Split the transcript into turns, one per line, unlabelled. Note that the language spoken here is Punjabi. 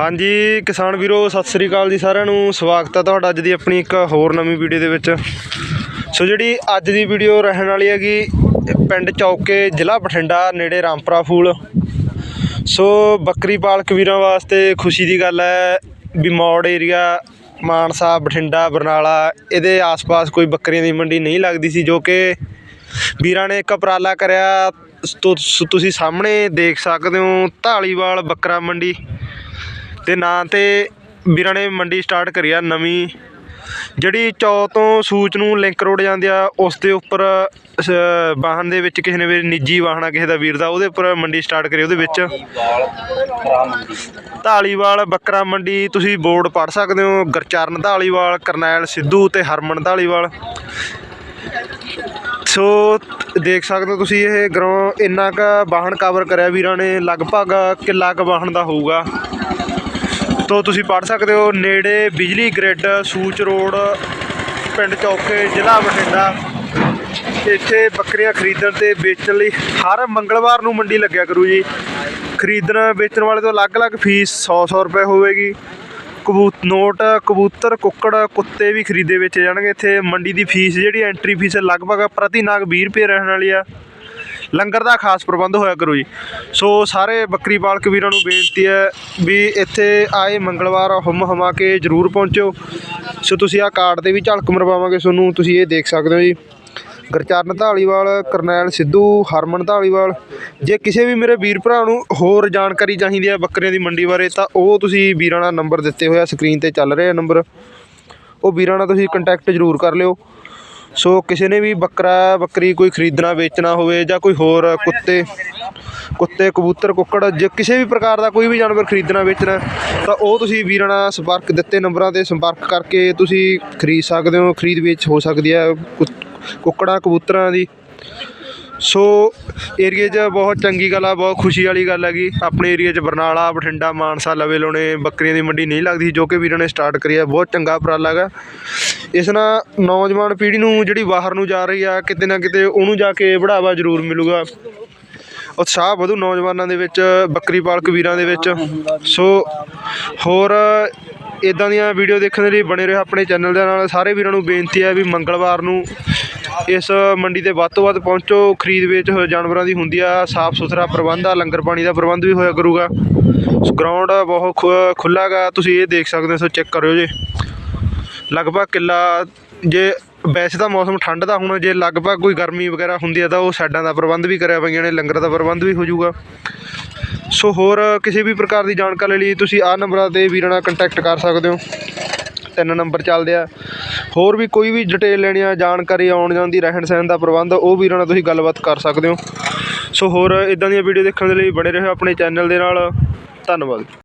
ਹਾਂਜੀ, ਕਿਸਾਨ ਵੀਰੋ, ਸਤਿ ਸ੍ਰੀ ਅਕਾਲ ਜੀ ਸਾਰਿਆਂ ਨੂੰ। ਸਵਾਗਤ ਹੈ ਤੁਹਾਡਾ ਅੱਜ ਦੀ ਆਪਣੀ ਇੱਕ ਹੋਰ ਨਵੀਂ ਵੀਡੀਓ ਦੇ ਵਿੱਚ। ਸੋ ਜਿਹੜੀ ਅੱਜ ਦੀ ਵੀਡੀਓ ਰਹਿਣ ਵਾਲੀ ਹੈਗੀ ਪਿੰਡ ਚੌਕੇ, ਜ਼ਿਲ੍ਹਾ ਬਠਿੰਡਾ, ਨੇੜੇ ਰਾਮਪੁਰਾ ਫੂਲ। ਸੋ ਬੱਕਰੀ ਪਾਲਕ ਵੀਰਾਂ ਵਾਸਤੇ ਖੁਸ਼ੀ ਦੀ ਗੱਲ ਹੈ, ਵੀ ਮੌੜ ਏਰੀਆ ਮਾਨਸਾ, ਬਠਿੰਡਾ, ਬਰਨਾਲਾ, ਇਹਦੇ ਆਸ-ਪਾਸ ਕੋਈ ਬੱਕਰੀਆਂ ਦੀ ਮੰਡੀ ਨਹੀਂ ਲੱਗਦੀ ਸੀ, ਜੋ ਕਿ ਵੀਰਾਂ ਨੇ ਇੱਕ ਉਪਰਾਲਾ ਕਰਿਆ ਤੁ- ਤੁਸੀਂ ਸਾਹਮਣੇ ਦੇਖ ਸਕਦੇ ਹੋ ਢਾਲੀਵਾਲ ਬੱਕਰਾ ਮੰਡੀ। ਦੇ ਨਾਂ ਤੇ ਵੀਰਾਂ ਨੇ ਮੰਡੀ ਸਟਾਰਟ ਕਰੀ ਆ ਨਵੀਂ। ਜਿਹੜੀ ਚੌ ਤੋਂ ਸੂਚ ਨੂੰ ਲਿੰਕ ਰੋਡ ਜਾਂਦੇ ਆ, ਉਸ ਦੇ ਉੱਪਰ ਵਾਹਨ ਦੇ ਵਿੱਚ ਕਿਸੇ ਨੇ ਵੀ ਨਿੱਜੀ ਵਾਹਨ ਆ, ਕਿਸੇ ਦਾ ਵੀਰ ਦਾ, ਉਹਦੇ ਉੱਪਰ ਮੰਡੀ ਸਟਾਰਟ ਕਰੀ ਉਹਦੇ ਵਿੱਚ।
ਵਾਲ
ਢਾਲੀਵਾਲ ਬੱਕਰਾ ਮੰਡੀ, ਤੁਸੀਂ ਬੋਰਡ ਪੜ੍ਹ ਸਕਦੇ ਹੋ, ਗੁਰਚਰਨ ਢਾਲੀਵਾਲ ਕਰਨੈਲ ਸਿੱਧੂ ਤੇ ਹਰਮਨ ਢਾਲੀਵਾਲ ਸੋ ਦੇਖ ਸਕਦੇ ਹੋ ਤੁਸੀਂ ਇਹ ਗਰਾਊਂ ਇੰਨਾ ਕ ਵਾਹਨ ਕਵਰ ਕਰਿਆ ਵੀਰਾਂ ਨੇ, ਲਗਭਗ ਕਿੱਲਾ ਕ ਵਾਹਨ ਦਾ ਹੋਊਗਾ। ਤੋ ਤੁਸੀਂ ਪੜ੍ਹ ਸਕਦੇ ਹੋ, ਨੇੜੇ ਬਿਜਲੀ ਗ੍ਰਿਡ ਸੂਚ ਰੋਡ, ਪਿੰਡ ਚੌਕੇ ਜ਼ਿਲ੍ਹਾ ਬਠਿੰਡਾ। ਇੱਥੇ ਬੱਕਰੀਆਂ ਖਰੀਦਣ ਤੇ ਵੇਚਣ ਲਈ ਹਰ ਮੰਗਲਵਾਰ ਨੂੰ ਮੰਡੀ ਲੱਗਿਆ ਕਰੂ ਜੀ। ਖਰੀਦਣ ਵੇਚਣ ਵਾਲੇ ਤੋਂ ਅਲੱਗ-ਅਲੱਗ ਫੀਸ 100-100 ਰੁਪਏ ਹੋਵੇਗੀ। ਕਬੂਤ, ਨੋਟ, ਕਬੂਤਰ, ਕੁੱਕੜ, ਕੁੱਤੇ ਵੀ ਖਰੀਦੇ ਵੇਚੇ ਜਾਣਗੇ। ਇੱਥੇ ਮੰਡੀ ਦੀ ਫੀਸ ਜਿਹੜੀ ਐਂਟਰੀ ਫੀਸ ਲਗਭਗ ਪ੍ਰਤੀ ਨਾਗ 20 ਰੁਪਏ ਰਹਿਣ ਵਾਲੀ ਆ। ਲੰਗਰ ਦਾ ਖਾਸ ਪ੍ਰਬੰਧ ਹੋਇਆ ਕਰੋ ਜੀ। ਸੋ ਸਾਰੇ ਬੱਕਰੀ ਪਾਲਕ ਵੀਰਾਂ ਨੂੰ ਬੇਨਤੀ ਹੈ ਵੀ ਇੱਥੇ ਆਏ ਮੰਗਲਵਾਰ ਹੁਮ ਹਮਾ ਕੇ ਜਰੂਰ ਪਹੁੰਚੋ। ਸੋ ਤੁਸੀਂ ਆ ਕਾਰਡ ਤੇ ਵੀ ਝਲਕ ਮਰਵਾਵਾਂਗੇ। ਤੁਹਾਨੂੰ ਤੁਸੀਂ ਇਹ ਦੇਖ ਸਕਦੇ ਹੋ ਜੀ। ਗੁਰਚਰਨ ਢਾਲੀਵਾਲ ਕਰਨੈਲ ਸਿੱਧੂ, ਹਰਮਨ ਢਾਲੀਵਾਲ ਜੇ ਕਿਸੇ ਵੀ ਮੇਰੇ ਵੀਰ ਭਰਾ ਨੂੰ ਹੋਰ ਜਾਣਕਾਰੀ ਚਾਹੀਦੀ ਹੈ ਬੱਕਰੀਆਂ ਦੀ ਮੰਡੀ ਬਾਰੇ, ਤਾਂ ਉਹ ਤੁਸੀਂ ਵੀਰਾਂ ਦਾ ਨੰਬਰ ਦਿੱਤੇ ਹੋਇਆ ਸਕਰੀਨ ਤੇ ਚੱਲ ਰਿਹਾ ਨੰਬਰ। ਉਹ ਵੀਰਾਂ ਨਾਲ ਤੁਸੀਂ ਕੰਟੈਕਟ ਜ਼ਰੂਰ ਕਰ ਲਿਓ। ਸੋ ਕਿਸੇ ਨੇ ਵੀ ਬੱਕਰਾ, ਬੱਕਰੀ ਕੋਈ ਖਰੀਦਣਾ, ਵੇਚਣਾ ਹੋਵੇ ਜਾਂ ਕੋਈ ਹੋਰ ਕੁੱਤੇ ਕੁੱਤੇ, ਕਬੂਤਰ, ਕੁੱਕੜ, ਜੇ ਕਿਸੇ ਵੀ ਪ੍ਰਕਾਰ ਦਾ ਕੋਈ ਵੀ ਜਾਨਵਰ ਖਰੀਦਣਾ, ਵੇਚਣਾ, ਤਾਂ ਉਹ ਤੁਸੀਂ ਵੀਰਾਂ ਨਾਲ ਸੰਪਰਕ ਦਿੱਤੇ ਨੰਬਰਾਂ ਤੇ ਸੰਪਰਕ ਕਰਕੇ ਤੁਸੀਂ ਖਰੀਦ ਸਕਦੇ ਹੋ ਖਰੀਦ ਵੇਚ ਹੋ ਸਕਦੀ ਹੈ ਕੁ- ਕੁੱਕੜਾਂ ਕਬੂਤਰਾਂ ਦੀ। ਸੋ ਏਰੀਏ 'ਚ ਬਹੁਤ ਚੰਗੀ ਗੱਲ ਆ ਬਹੁਤ ਖੁਸ਼ੀ ਵਾਲੀ ਗੱਲ ਹੈਗੀ। ਆਪਣੇ ਏਰੀਏ 'ਚ ਬਰਨਾਲਾ ਬਠਿੰਡਾ ਮਾਨਸਾ ਲਵੇ ਲੋਣੇ ਬੱਕਰੀਆਂ ਦੀ ਮੰਡੀ ਨਹੀਂ ਲੱਗਦੀ ਸੀ, ਜੋ ਕਿ ਵੀਰਾਂ ਨੇ ਸਟਾਰਟ ਕਰੀ ਆ। ਬਹੁਤ ਚੰਗਾ ਉਪਰਾਲਾ ਹੈਗਾ। ਇਸ ਨਾਲ ਨੌਜਵਾਨ ਪੀੜ੍ਹੀ ਨੂੰ ਜਿਹੜੀ ਬਾਹਰ ਨੂੰ ਜਾ ਰਹੀ ਆ ਕਿਤੇ ਨਾ ਕਿਤੇ ਉਹਨੂੰ ਜਾ ਕੇ ਬੜਾਵਾ ਜ਼ਰੂਰ ਮਿਲੂਗਾ। ਉਤਸ਼ਾਹ ਵਧੂ ਨੌਜਵਾਨਾਂ ਦੇ ਵਿੱਚ ਬੱਕਰੀ ਪਾਲਕ ਵੀਰਾਂ ਦੇ ਵਿੱਚ। ਸੋ ਹੋਰ ਇਦਾਂ ਦੀਆਂ ਵੀਡੀਓ ਦੇਖਣ ਦੇ ਲਈ ਬਣੇ ਰਹੋ ਆਪਣੇ ਚੈਨਲ ਦੇ ਨਾਲ। ਸਾਰੇ ਵੀਰਾਂ ਨੂੰ ਬੇਨਤੀ ਹੈ ਵੀ ਮੰਗਲਵਾਰ ਨੂੰ ਇਸ ਮੰਡੀ ਤੇ ਵੱਧ ਤੋਂ ਵੱਧ ਪਹੁੰਚੋ। ਖਰੀਦ ਵੇਚ ਹੋ ਜਾਨਵਰਾਂ ਦੀ ਹੁੰਦੀ ਆ, ਸਾਫ਼ ਸੁਥਰਾ ਪ੍ਰਬੰਧ ਆ, ਲੰਗਰ ਪਾਣੀ ਦਾ ਪ੍ਰਬੰਧ ਵੀ ਹੋਇਆ ਕਰੂਗਾ। ਗਰਾਊਂਡ ਬਹੁਤ ਖੁੱਲ੍ਹਾ ਗਾ ਤੁਸੀਂ ਇਹ ਦੇਖ ਸਕਦੇ ਹੋ, ਸੋ ਚੈੱਕ ਕਰਿਓ ਜੇ। ਲਗਭਗ ਕਿੱਲਾ ਜੇ ਵੈਸੇ ਤਾਂ ਮੌਸਮ ਠੰਡ ਦਾ, ਹੁਣ ਜੇ ਲਗਭਗ ਕੋਈ ਗਰਮੀ ਵਗੈਰਾ ਹੁੰਦੀ ਹੈ ਤਾਂ ਉਹ ਸਾਈਡਾਂ ਦਾ ਪ੍ਰਬੰਧ ਵੀ ਕਰਿਆ ਪਈਆਂ ਨੇ, ਲੰਗਰ ਦਾ ਪ੍ਰਬੰਧ ਵੀ ਹੋ ਜਾਊਗਾ। ਸੋ ਹੋਰ ਕਿਸੇ ਵੀ ਪ੍ਰਕਾਰ ਦੀ ਜਾਣਕਾਰੀ ਲਈ ਤੁਸੀਂ ਆਹ ਨੰਬਰਾਂ ਤੇ ਵੀਰਾਂ ਨਾਲ ਕੰਟੈਕਟ ਕਰ ਸਕਦੇ ਹੋ। ਤਿੰਨ ਨੰਬਰ ਚੱਲਦੇ ਆ। ਹੋਰ ਵੀ ਕੋਈ ਵੀ ਡਿਟੇਲ ਲੈਣੀ ਆ, ਜਾਣਕਾਰੀ ਆਉਣ ਜਾਂਦੀ ਰਹਿਣ ਸਹਿਣ ਦਾ ਪ੍ਰਬੰਧ, ਉਹ ਵੀਰਾਂ ਨਾਲ ਤੁਸੀਂ ਗੱਲਬਾਤ ਕਰ ਸਕਦੇ ਹੋ। ਸੋ ਹੋਰ ਇਦਾਂ ਦੀਆਂ ਵੀਡੀਓ ਦੇਖਣ ਦੇ ਲਈ ਬਣੇ ਰਹੋ ਆਪਣੇ ਚੈਨਲ ਦੇ ਨਾਲ। ਧੰਨਵਾਦ।